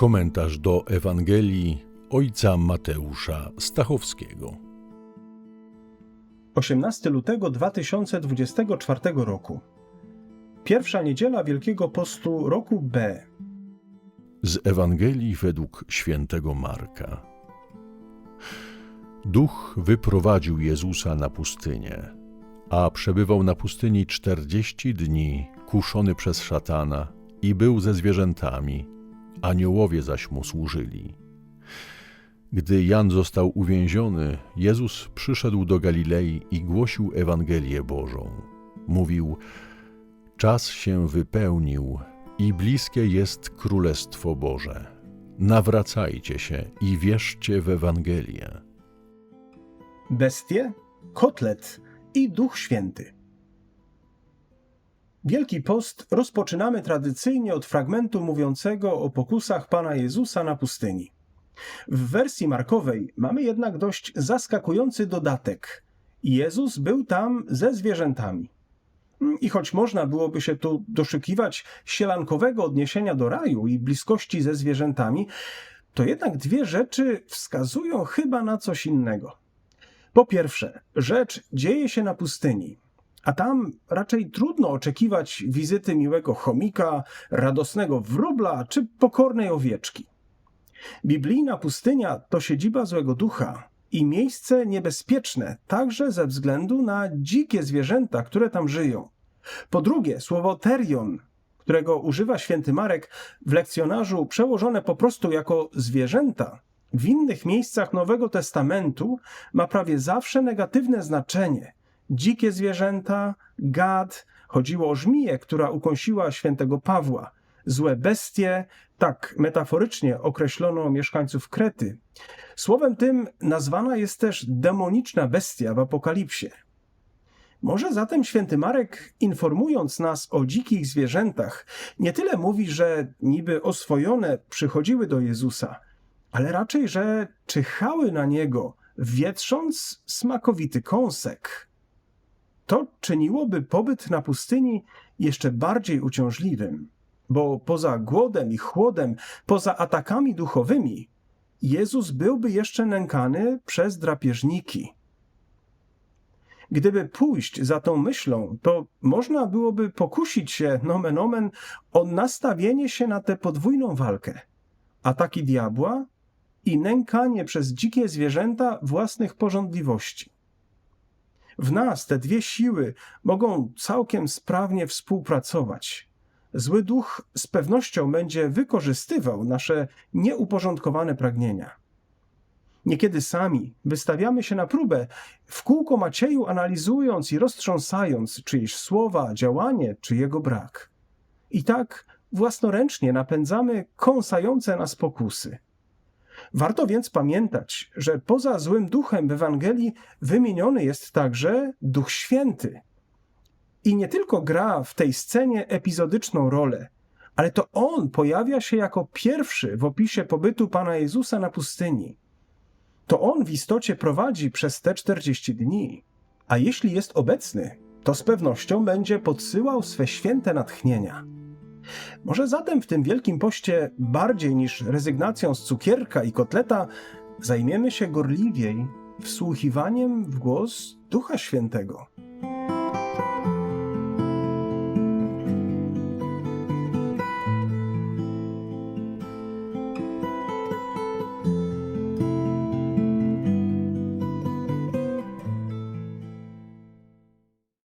Komentarz do Ewangelii ojca Mateusza Stachowskiego. 18 lutego 2024 roku. Pierwsza niedziela Wielkiego Postu roku B. Z Ewangelii według świętego Marka. Duch wyprowadził Jezusa na pustynię, a przebywał na pustyni czterdzieści dni, kuszony przez szatana i był ze zwierzętami, aniołowie zaś mu służyli. Gdy Jan został uwięziony, Jezus przyszedł do Galilei i głosił Ewangelię Bożą. Mówił: Czas się wypełnił i bliskie jest Królestwo Boże. Nawracajcie się i wierzcie w Ewangelię. Bestie, kotlet i Duch Święty. Wielki Post rozpoczynamy tradycyjnie od fragmentu mówiącego o pokusach Pana Jezusa na pustyni. W wersji markowej mamy jednak dość zaskakujący dodatek. Jezus był tam ze zwierzętami. I choć można byłoby się tu doszukiwać sielankowego odniesienia do raju i bliskości ze zwierzętami, to jednak dwie rzeczy wskazują chyba na coś innego. Po pierwsze, rzecz dzieje się na pustyni, a tam raczej trudno oczekiwać wizyty miłego chomika, radosnego wróbla czy pokornej owieczki. Biblijna pustynia to siedziba złego ducha i miejsce niebezpieczne także ze względu na dzikie zwierzęta, które tam żyją. Po drugie, słowo terion, którego używa święty Marek w lekcjonarzu przełożone po prostu jako zwierzęta, w innych miejscach Nowego Testamentu ma prawie zawsze negatywne znaczenie. Dzikie zwierzęta, gad, chodziło o żmiję, która ukąsiła świętego Pawła, złe bestie, tak metaforycznie określono mieszkańców Krety. Słowem tym nazwana jest też demoniczna bestia w Apokalipsie. Może zatem święty Marek, informując nas o dzikich zwierzętach, nie tyle mówi, że niby oswojone przychodziły do Jezusa, ale raczej, że czyhały na niego, wietrząc smakowity kąsek. To czyniłoby pobyt na pustyni jeszcze bardziej uciążliwym, bo poza głodem i chłodem, poza atakami duchowymi, Jezus byłby jeszcze nękany przez drapieżniki. Gdyby pójść za tą myślą, to można byłoby pokusić się, nomen omen, o nastawienie się na tę podwójną walkę. Ataki diabła i nękanie przez dzikie zwierzęta własnych porządliwości. W nas te dwie siły mogą całkiem sprawnie współpracować. Zły duch z pewnością będzie wykorzystywał nasze nieuporządkowane pragnienia. Niekiedy sami wystawiamy się na próbę, w kółko Macieju analizując i roztrząsając czyjeś słowa, działanie czy jego brak. I tak własnoręcznie napędzamy kąsające nas pokusy. Warto więc pamiętać, że poza złym duchem w Ewangelii wymieniony jest także Duch Święty. I nie tylko gra w tej scenie epizodyczną rolę, ale to on pojawia się jako pierwszy w opisie pobytu Pana Jezusa na pustyni. To on w istocie prowadzi przez te 40 dni. A jeśli jest obecny, to z pewnością będzie podsyłał swe święte natchnienia. Może zatem w tym wielkim poście bardziej niż rezygnacją z cukierka i kotleta zajmiemy się gorliwiej wsłuchiwaniem w głos Ducha Świętego.